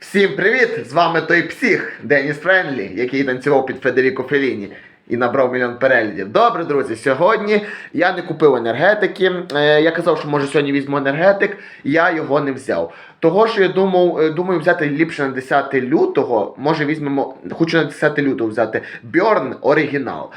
Всім привіт! З вами той псих Деніс Френлі, який танцював під Федеріко Феліні і набрав мільйон переглядів. Добре, друзі, сьогодні я не купив енергетики. Е, я казав, що може сьогодні візьму енергетик, я його не взяв. Того, що я думав, е, думаю взяти ліпше на 10 лютого, може візьмемо, хочу на 10 лютого взяти Бьорн оригінал.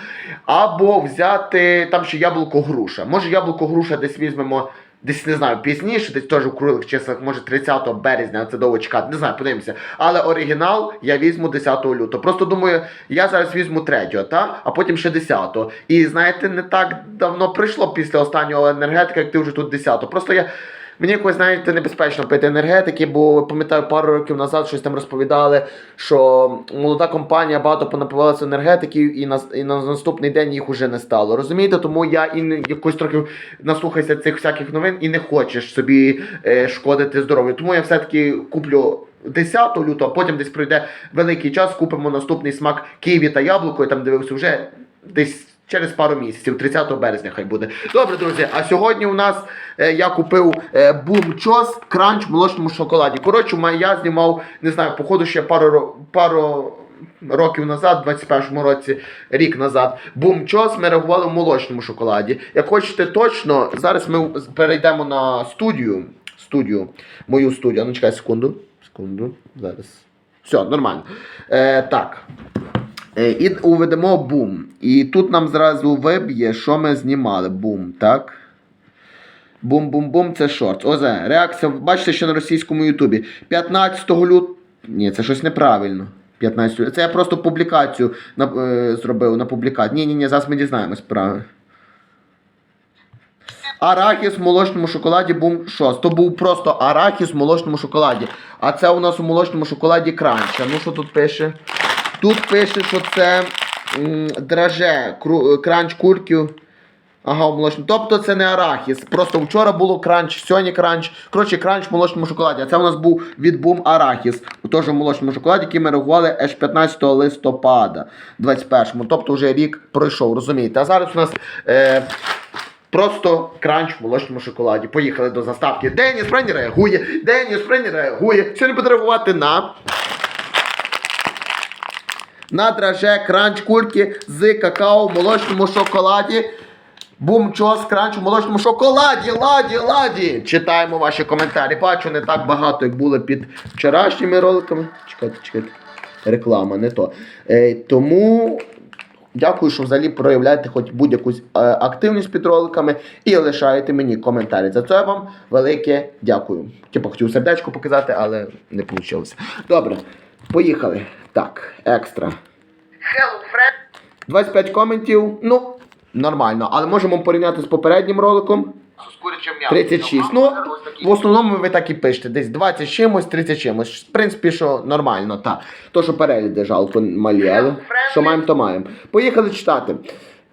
Або взяти там ще яблуко груша. Може яблуко груша десь візьмемо. Десь не знаю, пізніше, десь теж у круглих числах, може 30 березня, це довго чекати, не знаю, подивимося. Але оригінал я візьму 10 лютого. Просто думаю, я зараз візьму 3, та? а потім ще 10. І знаєте, не так давно прийшло після останнього енергетика, як ти вже тут 10. Просто я. Мені якось, знаєте, небезпечно пити енергетики, бо пам'ятаю, пару років назад щось там розповідали, що молода компанія багато понапивалася енергетиків, і на, і на наступний день їх уже не стало. Розумієте? Тому я і не- якось трохи наслухаюся цих всяких новин і не хочеш собі е, шкодити здоров'ю. Тому я все-таки куплю. 10 лютого, а потім десь пройде великий час, купимо наступний смак ківі та яблуко, і там дивився вже десь через пару місяців, 30 березня хай буде. Добре, друзі, а сьогодні у нас е, я купив е, бум-чос кранч в молочному шоколаді. Коротше, я знімав, не знаю, походу ще пару, пару років назад, в 21-му році, рік назад, бум-чос ми реагували в молочному шоколаді. Як хочете точно, зараз ми перейдемо на студію. Студію, мою студію. Ну, чекай секунду. Секунду. Зараз. Все, нормально. Е, так. Е, І уведемо бум. І тут нам зразу виб'є, що ми знімали. Бум, так? Бум-бум-бум, це шорт. Озе, реакція, бачите, що на російському Ютубі. 15 лютого. Ні, це щось неправильно. 15. Це я просто публікацію на, е, зробив на публікацію. Ні, ні, ні, зараз ми дізнаємось правильно. Арахіс в молочному шоколаді бум шос. То був просто арахіс в молочному шоколаді. А це у нас у молочному шоколаді кранча. Ну що тут пише? Тут пише, що це драже, кранч курків. Ага, у молочному. Тобто це не арахіс. Просто вчора було кранч, сьогодні кранч. Коротше, кранч в молочному шоколаді. А це у нас був від бум арахіс. Теж в молочному шоколаді, який ми реагували аж 15 листопада 21-му. Тобто вже рік пройшов, розумієте? А зараз у нас. Е, Просто кранч в молочному шоколаді. Поїхали до заставки. Деніс Прені реагує. Деніс Прені реагує. Сьогодні буде реагувати на. На драже кранч кульки з какао в молочному шоколаді. Бум чос кранч в молочному шоколаді. Ладі, ладі. Читаємо ваші коментарі. Бачу, не так багато, як було під вчорашніми роликами. Чекайте, чекайте. Реклама, не то. Е, тому Дякую, що взагалі проявляєте хоч будь-яку е, активність під роликами і лишаєте мені коментарі. За це вам велике дякую. Типу хотів сердечко показати, але не вийшло. Добре, поїхали. Так, екстра. Hello, friend. 25 коментів. Ну, нормально. Але можемо порівняти з попереднім роликом. З курячим м'ясом. 36. Ну, в основному ви так і пишете. Десь 20 чимось, 30 чимось. В принципі, що нормально, так. То, що перегляди жалко малі, але що маємо, то маємо. Поїхали читати.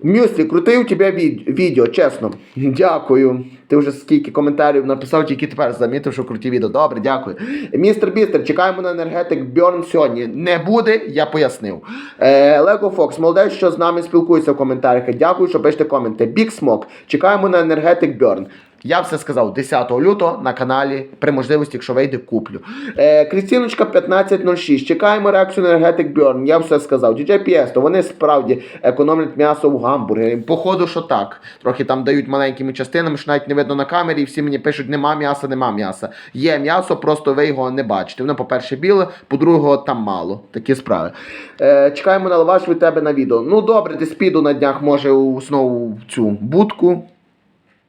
Мюслі, крутий у тебе від- відео, чесно. Дякую. Ти вже скільки коментарів написав, тільки тепер замітив, що круті відео. Добре, дякую. Містер Бістер, чекаємо на енергетик Бьорн сьогодні. Не буде, я пояснив. Е, Лего Фокс, молодець, що з нами спілкується в коментарях. Дякую, що пишете коменти. Бік Смок, чекаємо на енергетик Бьорн. Я все сказав 10 лютого на каналі. При можливості, якщо вийде, куплю. Е, Крістіночка 1506. Чекаємо реакцію енергетик Бьорн. Я все сказав. DJ Піесто, вони справді економлять м'ясо в гамбургері. Походу, що так. Трохи там дають маленькими частинами, що навіть не видно на камері, і всі мені пишуть, нема м'яса, нема м'яса. Є м'ясо, просто ви його не бачите. Воно, по-перше, біле, по-друге, там мало. Такі справи. Е, чекаємо на лаваш від тебе на відео. Ну добре, десь піду на днях, може, у знову цю будку.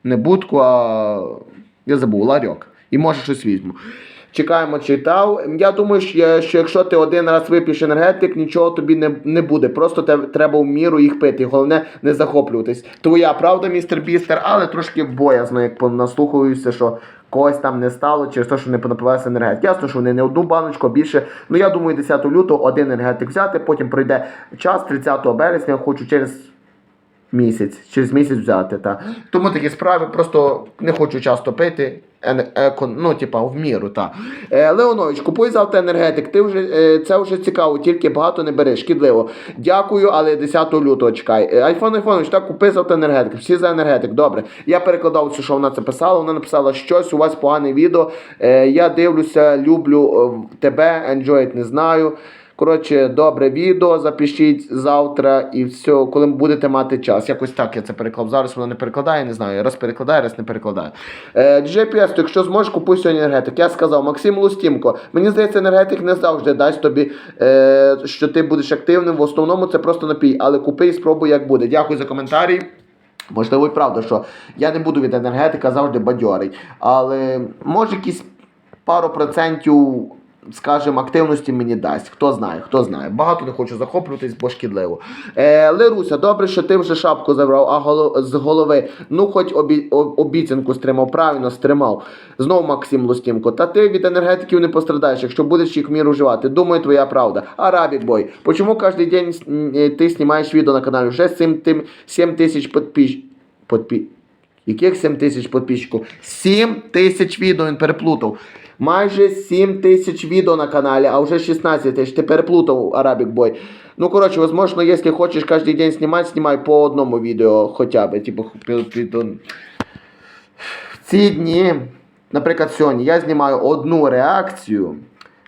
Не будку, а я забув, ларьок. І може щось візьму. Чекаємо, читав. Я думаю, що, якщо ти один раз вип'єш енергетик, нічого тобі не, не буде. Просто те, треба в міру їх пити. Головне не захоплюватись. Твоя правда, містер Бістер, але трошки боязно, як наслухаюся, що когось там не стало через те, що не понапивався енергетик. Ясно, що вони не одну баночку, а більше. Ну я думаю, 10 лютого один енергетик взяти, потім пройде час, 30 березня, хочу через місяць, через місяць взяти. Та. Тому такі справи просто не хочу часто пити. ен- ну, типа, в міру, та. Е, Леонович, купуй завтра енергетик. Ти вже, е, це вже цікаво, тільки багато не бери, шкідливо. Дякую, але 10 лютого чекай. Е, Айфон Айфонович, так купи завтра енергетик. Всі за енергетик. Добре. Я перекладав все, що вона це писала. Вона написала, щось у вас погане відео. Я дивлюся, люблю тебе, enjoy, не знаю. Коротше, добре відео, запишіть завтра і все, коли будете мати час. Якось так я це переклав. Зараз вона не перекладає, не знаю. Раз перекладає, раз не перекладає. Е, GPS, якщо зможеш, купуй сьогодні енергетик. Я сказав, Максим Лустімко, мені здається, енергетик не завжди дасть тобі, е, що ти будеш активним. В основному це просто напій, але купи і спробуй, як буде. Дякую за коментарі. Можливо, і правда, що я не буду від енергетика завжди бадьорий. Але може якісь пару процентів, скажімо, активності мені дасть. Хто знає, хто знає. Багато не хочу захоплюватись, бо шкідливо. Е, Леруся, добре, що ти вже шапку забрав а голо- з голови. Ну, хоч обі- обіцянку стримав, правильно стримав. Знову Максим Лустімко. Та ти від енергетиків не пострадаєш, якщо будеш їх міру вживати. Думаю, твоя правда. Арабік бой. Почему кожен день е, ти знімаєш відео на каналі? Вже 7, 7 тисяч підпис... підпі... Яких 7 тисяч підписчиків? 7 тисяч відео він переплутав. Майже 7 тисяч відео на каналі, а вже 16 тисяч. Ти переплутав Арабік Бой. Ну, коротше, возможно, якщо хочеш кожен день знімати, знімай по одному відео хоча б. Типу, ці дні, наприклад, сьогодні я знімаю одну реакцію,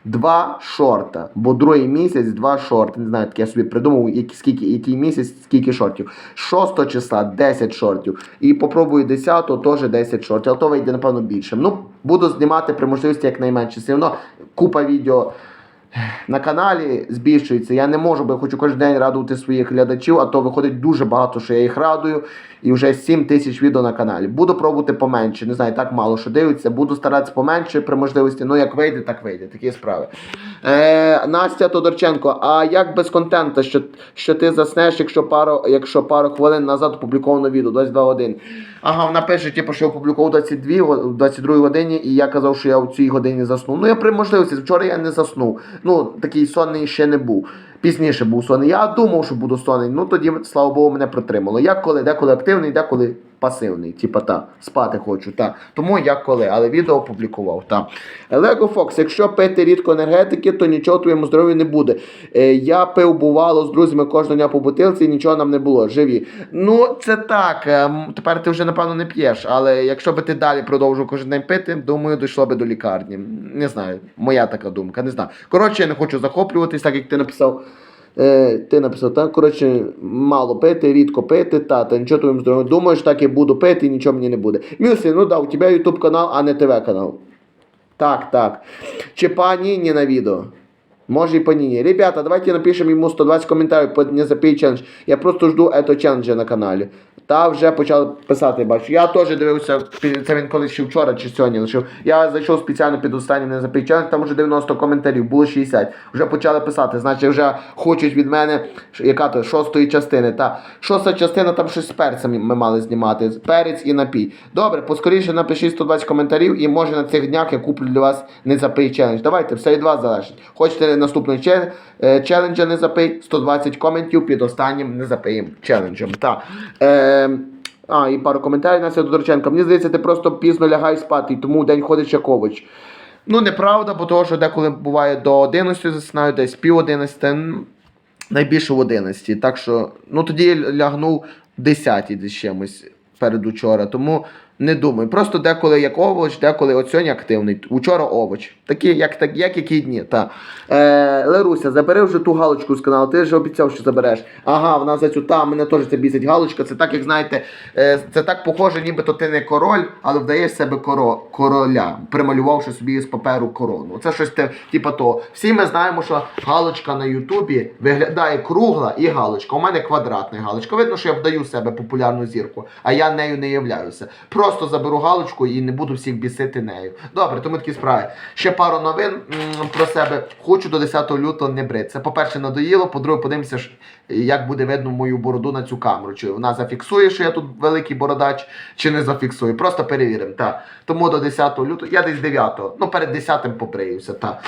два шорта. Бо другий місяць два шорти. Не знаю, так я собі придумав, які, скільки, який місяць, скільки шортів. 6 числа 10 шортів. І попробую 10 теж 10 шортів. Але то вийде, напевно, більше. Ну, буду знімати при можливості якнайменше. Все одно купа відео на каналі збільшується. Я не можу, бо я хочу кожен день радувати своїх глядачів, а то виходить дуже багато, що я їх радую. І вже 7 тисяч відео на каналі. Буду пробувати поменше. Не знаю, так мало що дивиться. Буду старатися поменше при можливості. Ну, як вийде, так вийде. Такі справи. Е, Настя Тодорченко, а як без контенту, що, що ти заснеш, якщо пару, якщо пару хвилин назад опубліковано відео, 22 години. Ага, вона пише, типу, що я опублікував 22, 22 годині, і я казав, що я в цій годині заснув. Ну, я при можливості, вчора я не заснув. Ну, такий сонний ще не був. Пізніше був сонний. Я думав, що буду сонний. Ну тоді, слава Богу, мене протримало. Я коли, деколи активний, деколи пасивний. Типа та, спати хочу. Та. Тому як коли, але відео опублікував. Та. Лего Фокс, якщо пити рідко енергетики, то нічого твоєму здоров'ю не буде. Е, я пив бувало з друзями кожного дня по бутилці і нічого нам не було. Живі. Ну, це так. е, Тепер ти вже, напевно, не п'єш. Але якщо би ти далі продовжував кожен день пити, думаю, дійшло би до лікарні. Не знаю, моя така думка, не знаю. Коротше, я не хочу захоплюватись, так як ти написав. Е, ти написав, так, коротше, мало пити, рідко пити, та, та нічого твоїм здоров'ю. Думаєш, так і буду пити, і нічого мені не буде. Мюслі, ну да, у тебе ютуб канал, а не ТВ канал. Так, так. Чи пані Ніні на відео? Може і по Ніні. Ребята, давайте напишемо йому 120 коментарів по не запій челендж. Я просто жду этого челенджа на каналі. Та вже почали писати, бачу. Я теж дивився, це він колись ще вчора чи сьогодні лишив. Я зайшов спеціально під останнім не запій челендж, там вже 90 коментарів, було 60. Вже почали писати, значить вже хочуть від мене, яка то, шостої частини. Та шоста частина там щось з перцем ми мали знімати. Перець і напій. Добре, поскоріше напишіть 120 коментарів і може на цих днях я куплю для вас не запий челендж. Давайте, все від вас залежить. Хочете наступний чел- е, челенджа не запий, 120 коментів під останнім не запиєм челенджем. Та. Е, а, і пару коментарів Настя Тодорченко. Мені здається, ти просто пізно лягаєш спати, і тому день ходиш як овоч. Ну, неправда, бо того, що деколи буває до 11 засинаю, десь пів 11, найбільше в 11. Так що, ну тоді лягнув 10 десь чимось перед учора. Тому не думаю. Просто деколи як овоч, деколи от сьогодні активний. Учора овоч. Такі, як, так, як які дні. Та. Е, Леруся, забери вже ту галочку з каналу. Ти ж обіцяв, що забереш. Ага, вона за цю та, мене теж це бісить галочка. Це так, як знаєте, е, це так похоже, ніби ти не король, але вдаєш себе коро, короля, прималювавши собі з паперу корону. Це щось те, типу того. Всі ми знаємо, що галочка на Ютубі виглядає кругла і галочка. У мене квадратна галочка. Видно, що я вдаю себе популярну зірку, а я нею не являюся. Просто заберу галочку і не буду всіх бісити нею. Добре, тому такі справи. Ще пару новин про себе. Хочу до 10 лютого не бритися. По-перше, надоїло, по-друге, подивимося, як буде видно мою бороду на цю камеру. Чи вона зафіксує, що я тут великий бородач, чи не зафіксує. Просто перевіримо. Та. Тому до 10 лютого, я десь 9, ну перед 10 побриюся. Та.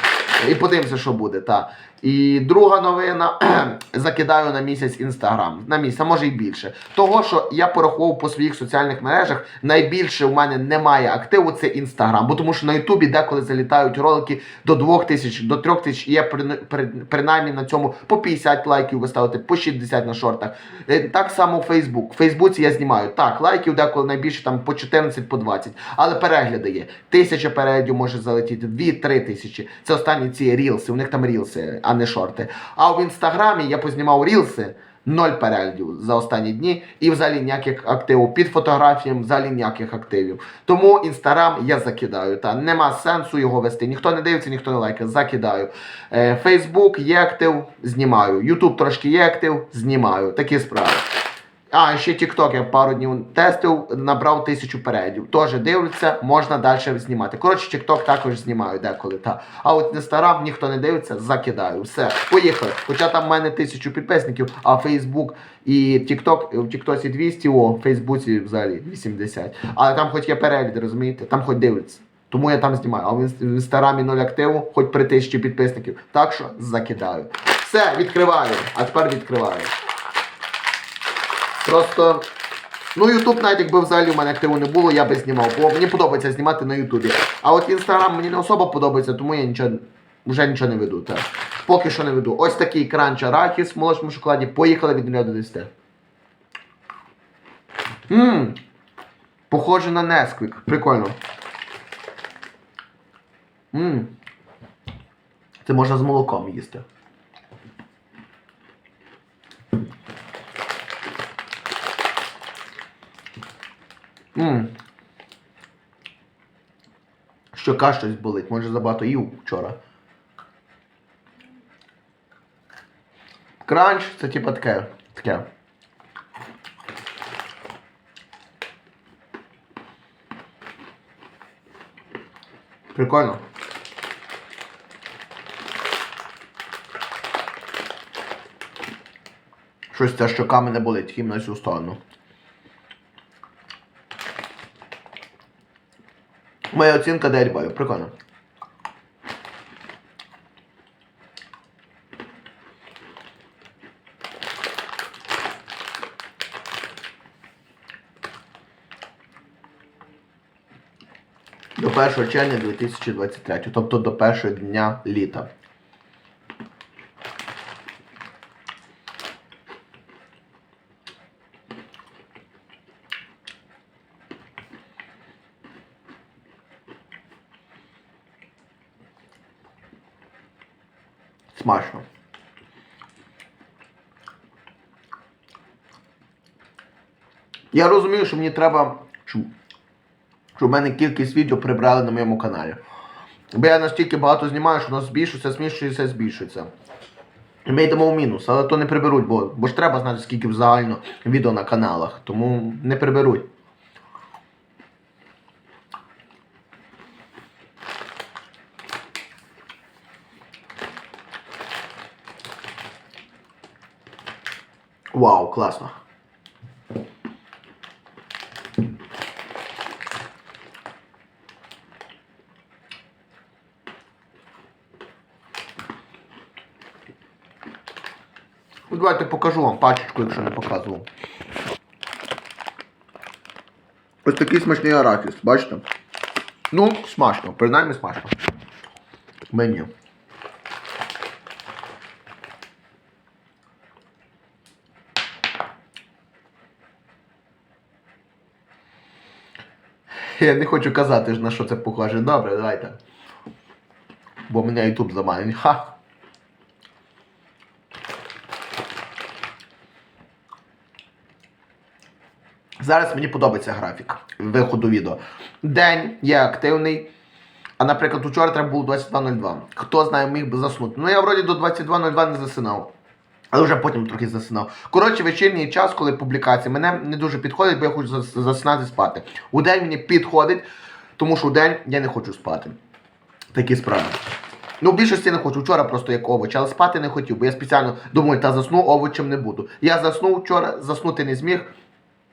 І подивимося, що буде. Та. І друга новина закидаю на місяць інстаграм. На місяць, а може й більше. Того, що я порахував по своїх соціальних мережах, найбільше у мене немає активу, це інстаграм. Бо тому що на Ютубі деколи залітають ролики до 2000, до 3000, і я при, при, принаймні на цьому по 50 лайків ви ставите, по 60 на шортах. Е, Так само Фейсбук. В Фейсбуці я знімаю. Так, лайків деколи найбільше там по 14, по 20. Але перегляди є. Тисяча переглядів може залетіти, 2-3 тисячі. Це останні ці рілси. У них там рілси, а не шорти. А в інстаграмі я познімав рілси. Ноль переглядів за останні дні і взагалі ніяких активів під фотографіями, взагалі ніяких активів. Тому інстаграм я закидаю. Та нема сенсу його вести. Ніхто не дивиться, ніхто не лайкає. Закидаю. Фейсбук є актив, знімаю. Ютуб трошки є актив, знімаю. Такі справи. А, ще TikTok я пару днів тестив, набрав тисячу переглядів. Теж дивляться, можна далі знімати. Коротше, TikTok також знімаю деколи. Та. А от Instagram ніхто не дивиться, закидаю. Все, поїхали. Хоча там в мене тисячу підписників, а Facebook і TikTok, в TikTok 200, о, в Фейсбуці взагалі 80. Але там хоч є перегляди, розумієте? Там хоч дивляться. Тому я там знімаю. А в інстаграмі нуль активу, хоч при тисячі підписників. Так що закидаю. Все, відкриваю. А тепер відкриваю. Просто. Ну, Ютуб, навіть якби взагалі в мене активу не було, я би знімав. Бо мені подобається знімати на Ютубі. А от Інстаграм мені не особо подобається, тому я нічого, вже нічого не веду. Так. Поки що не веду. Ось такий кранч арахіс в молочному шоколаді. Поїхали від 0 до 10. Ммм. Похоже на Несквік. Прикольно. Ммм. Це можна з молоком їсти. Ммм. Щока щось болить, може забагато їв вчора. Кранч це типа таке. таке. Прикольно. Щось ця щока мене болить, хім на цю сторону. Моя оцінка 9 балів. Прикольно. До 1 червня 2023, тобто до першого дня літа. Смачно. Я розумію, що мені треба, щоб, в мене кількість відео прибрали на моєму каналі. Бо я настільки багато знімаю, що воно збільшується, зміщується, збільшується. І ми йдемо в мінус, але то не приберуть, бо, бо ж треба знати, скільки загально відео на каналах. Тому не приберуть. Вау, класно. Ну, Давайте покажу вам пачечку, якщо не показував. Ось такий смачний арахіс, бачите? Ну, смачно, принаймні смачно. Мені. Я не хочу казати, на що це похоже. Добре, давайте. Бо мене YouTube заманить. Ха! Зараз мені подобається графік виходу відео. День є активний. А наприклад, учора треба було 22.02. Хто знає, міг би заснути. Ну я вроді до 22.02 не засинав. Але вже потім трохи засинав. Коротше, вечірній час, коли публікації, мене не дуже підходить, бо я хочу засинати спати. У день мені підходить, тому що у день я не хочу спати. Такі справи. Ну, в більшості не хочу. Вчора просто як овоч, але спати не хотів, бо я спеціально думаю, та засну овочем не буду. Я заснув вчора, заснути не зміг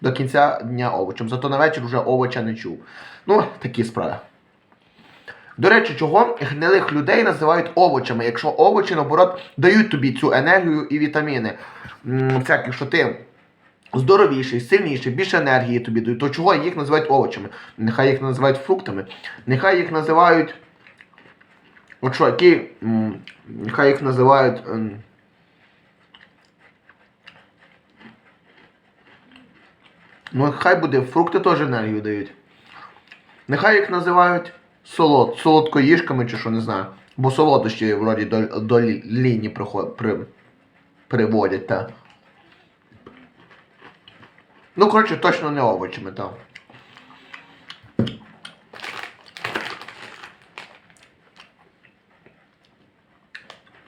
до кінця дня овочем. Зато на вечір вже овоча не чув. Ну, такі справи. До речі, чого гнилих людей називають овочами, якщо овочі, наоборот, дають тобі цю енергію і вітаміни. Всякі, що ти здоровіший, сильніший, більше енергії тобі дають, то чого їх називають овочами? Нехай їх називають фруктами, нехай їх називають. От що, які. Нехай їх називають. Ну, хай буде, фрукти теж енергію дають. Нехай їх називають солод, солодкоїжками чи що не знаю. Бо солодощі вроді до, до лі- ліні приход, при, приводять, та. Ну, коротше, точно не овочами, так.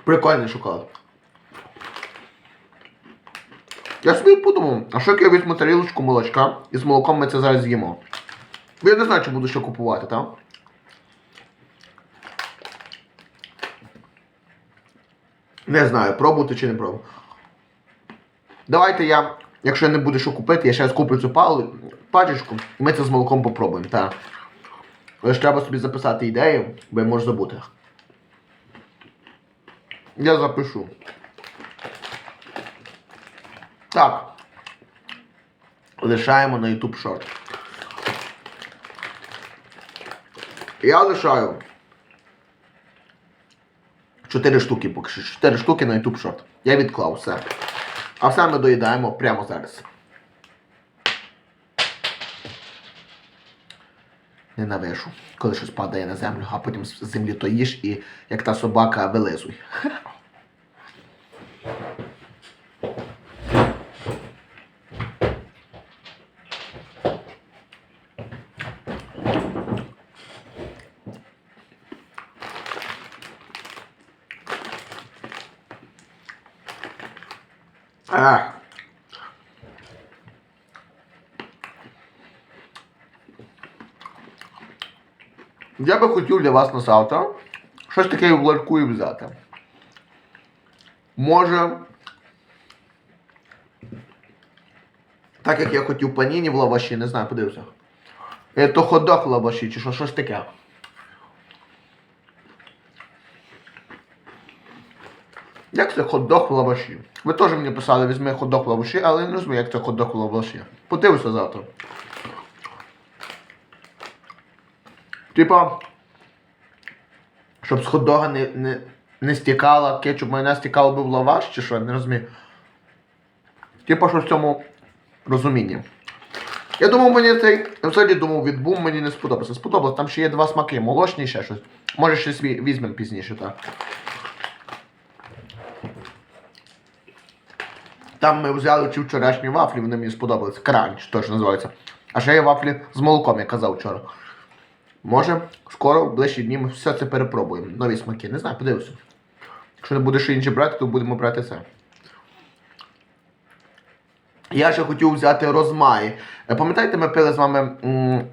Прикольний шоколад. Я собі подумав, а що як я візьму тарілочку молочка і з молоком ми це зараз з'їмо. Бо я не знаю, чи буду що купувати, так? Не знаю, пробувати чи не пробувати. Давайте я, якщо я не буде що купити, я зараз куплю цю пачечку, і ми це з молоком попробуємо, так. Але треба собі записати ідею, бо я можу забути. Я запишу. Так. Лишаємо на YouTube Short. Я лишаю 4 штуки поки що. 4 штуки на YouTube Short. Я відклав все. А все ми доїдаємо прямо зараз. Ненавижу, коли щось падає на землю, а потім з землі то їж і як та собака вилизуй. Я би хотів для вас на завтра щось таке в ларку і взяти. Може. Так як я хотів паніні в лаваші, не знаю, подивився. Е, То ходок в лаваші, чи що, щось таке. Як це хот-дог в лаваші? Ви теж мені писали, візьми хот-дог в лаваші, але я не розумію, як це хот-дог в лаваші. Подивися завтра. Типа, щоб з хот-дога не, не, не стікала, кетчуп майонез стікало би в лаваш, чи що, не розумію. Типа, що в цьому розумінні. Я думав, мені цей. Взагалі думав, від бум мені не сподобався. Сподобалось, там ще є два смаки, молочний і ще щось. Може щось ві- візьмемо пізніше, так. Там ми взяли ці вчорашні вафлі, вони мені сподобались. Кранч, теж називається. А ще є вафлі з молоком, я казав вчора. Може, скоро, в ближчі дні ми все це перепробуємо. Нові смаки. Не знаю, подивимося. Якщо не буде ще інші брати, то будемо брати це. Я ще хотів взяти розмай. Е, Пам'ятаєте, ми пили з вами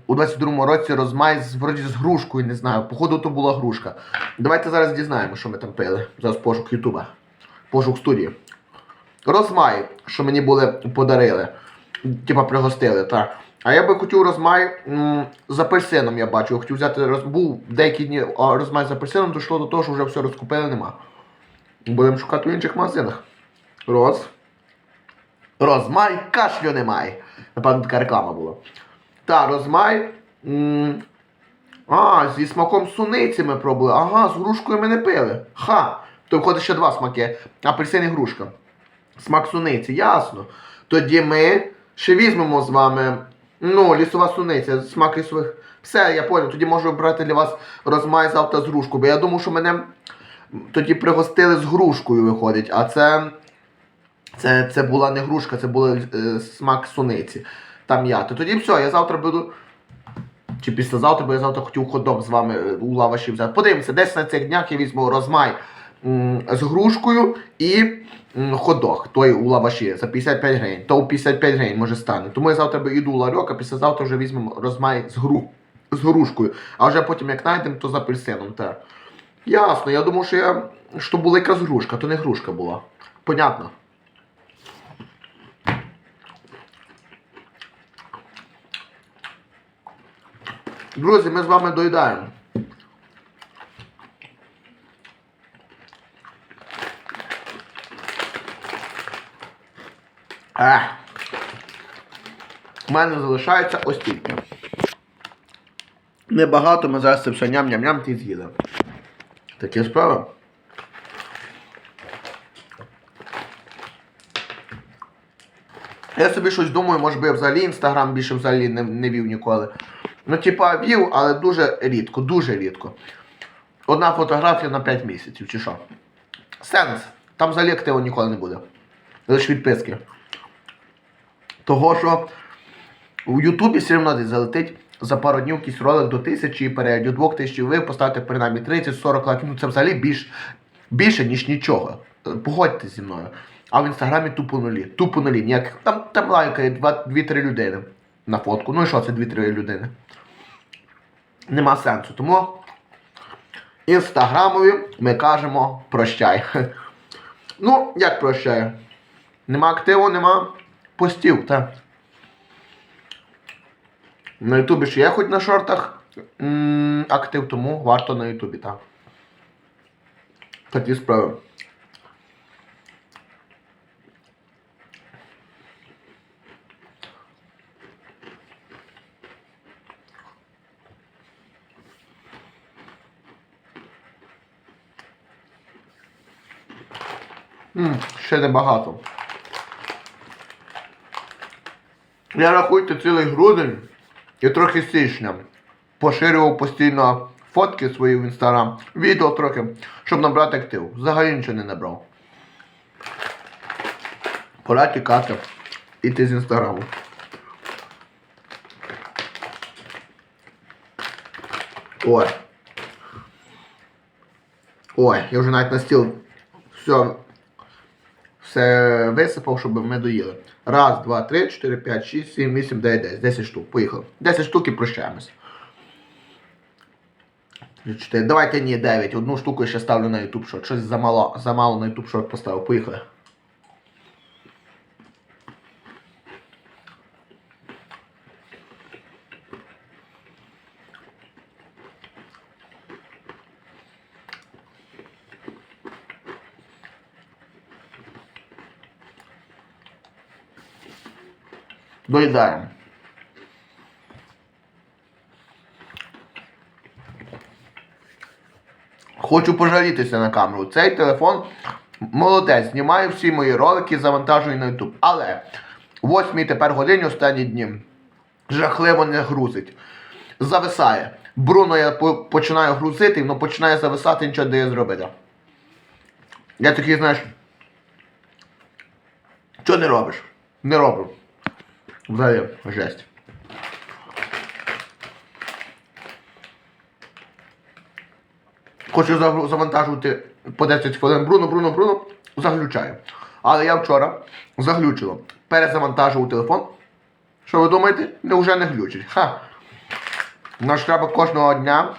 у 22-му році розмай з, вроді з грушкою, не знаю. Походу, то була грушка. Давайте зараз дізнаємо, що ми там пили. Зараз пошук Ютуба. Пошук студії. Розмай, що мені були подарили. Типа пригостили, так. А я би хотів розмай м, з апельсином, я бачу. Хотів взяти роз... був деякі дні розмай з апельсином, дійшло до того, що вже все розкупили, нема. Будемо шукати в інших магазинах. Роз. Розмай, кашлю немає. Напевно, така реклама була. Та, розмай. м, А, зі смаком суниці ми пробували. Ага, з грушкою ми не пили. Ха! То входить ще два смаки. Апельсин і грушка. Смак суниці, ясно. Тоді ми ще візьмемо з вами. Ну, лісова суниця, смак лісових. Все, я понял. Тоді можу брати для вас розмай завтра з грушкою. Бо я думав, що мене тоді пригостили з грушкою, виходить. А це. Це, це була не грушка, це був е, смак суниці. Там м'яти. Тоді все, я завтра буду. Чи післязавтра, бо я завтра хотів ходок з вами е, у лаваші взяти. Подивимося, десь на цих днях я візьму розмай з грушкою і ходох, той у лаваші за 55 гривень. То у 55 гривень може стане. Тому я завтра йду у ларьок, а післязавтра вже візьмемо розмай з, гру, з грушкою. А вже потім, як знайдемо, то з апельсином. Та. Ясно, я думав, що я. Що була якась грушка, то не грушка була. Понятно. Друзі, ми з вами доїдаємо. У мене залишається ось тільки. Небагато ми зараз це все ням-ням-ням ти з'їдемо. Такі справи. Я собі щось думаю, може би я взагалі інстаграм більше взагалі не, не вів ніколи. Ну, типа, вів, але дуже рідко, дуже рідко. Одна фотографія на 5 місяців, чи що. Сенс. Там взагалі активу ніколи не буде. Лише відписки. Того, що у Ютубі все одно залетить за пару днів якийсь ролик до тисячі переглядів, двох тисяч, ви поставите принаймні 30-40 лайків. Ну це взагалі більш, більше, ніж нічого. Е, Погодьтесь зі мною. А в інстаграмі тупо нулі. Тупо нулі. Ніяк, там, там лайкає 2-3 людини на фотку. Ну і що це 2-3 людини? Нема сенсу. Тому інстаграмові ми кажемо прощай. Ну, як прощай? Нема активу, нема постів, так. На Ютубі ще є хоч на шортах м, актив, тому варто на Ютубі, так. Такі справи. М, ще небагато. Я рахуйте цілий грудень і трохи січня. Поширював постійно фотки свої в інстаграм, відео трохи, щоб набрати актив. Взагалі нічого не набрав. Пора тікати. Іти з інстаграму. Ой. Ой, я вже навіть на стіл все, все висипав, щоб ми доїли. Раз, два, три, чотири, п'ять, шість, сім, вісім, дев'ять, десять. Десять штук. Поїхали. Десять штук і. Три, чотири. Давайте ні, дев'ять. Одну штуку ще ставлю на YouTube Short. Щось замало, замало на YouTube Short поставив. Поїхали. Доїдаємо. Хочу пожалітися на камеру. Цей телефон молодець, знімає всі мої ролики, завантажує на YouTube. Але в 8 тепер годині останні дні жахливо не грузить. Зависає. Бруно я починаю грузити, воно починає зависати, нічого дає зробити. Я такий, знаєш. Що не робиш? Не роблю. Взагалі, жесть. Хочу завантажувати по 10 хвилин Бруно, Бруно, Бруно, заглючаю. Але я вчора заглючило. Перезавантажував телефон. Що ви думаєте? Не вже не глючить. Ха. Наш треба кожного дня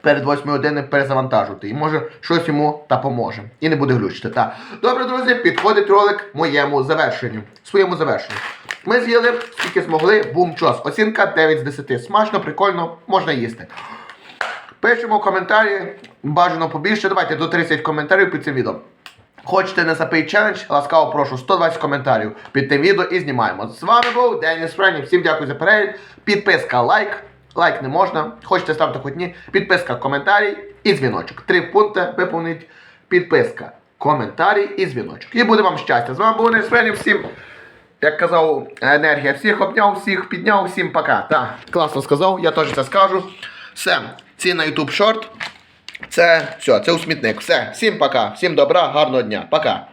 перед 8 години перезавантажувати. І може щось йому та поможе. І не буде глючити. Та. Добре, друзі, підходить ролик моєму завершенню. Своєму завершенню. Ми з'їли скільки змогли, бум час. Оцінка 9 з 10. Смачно, прикольно, можна їсти. Пишемо коментарі, бажано побільше. Давайте до 30 коментарів під цим відео. Хочете не запий челендж, ласкаво прошу 120 коментарів під тим відео і знімаємо. З вами був Деніс Френі. Всім дякую за перегляд. Підписка, лайк. Лайк не можна. Хочете ставте хоч ні. Підписка, коментарій і дзвіночок. Три пункти виповнить. Підписка, коментарій і дзвіночок. І буде вам щастя. З вами був Деніс Френі. Всім, як казав, енергія. Всіх обняв, всіх підняв, всім пока. Так, класно сказав, я теж це скажу. Все, ці на YouTube шорт. Це все, це у смітник. Все, всім пока, всім добра, гарного дня. Пока.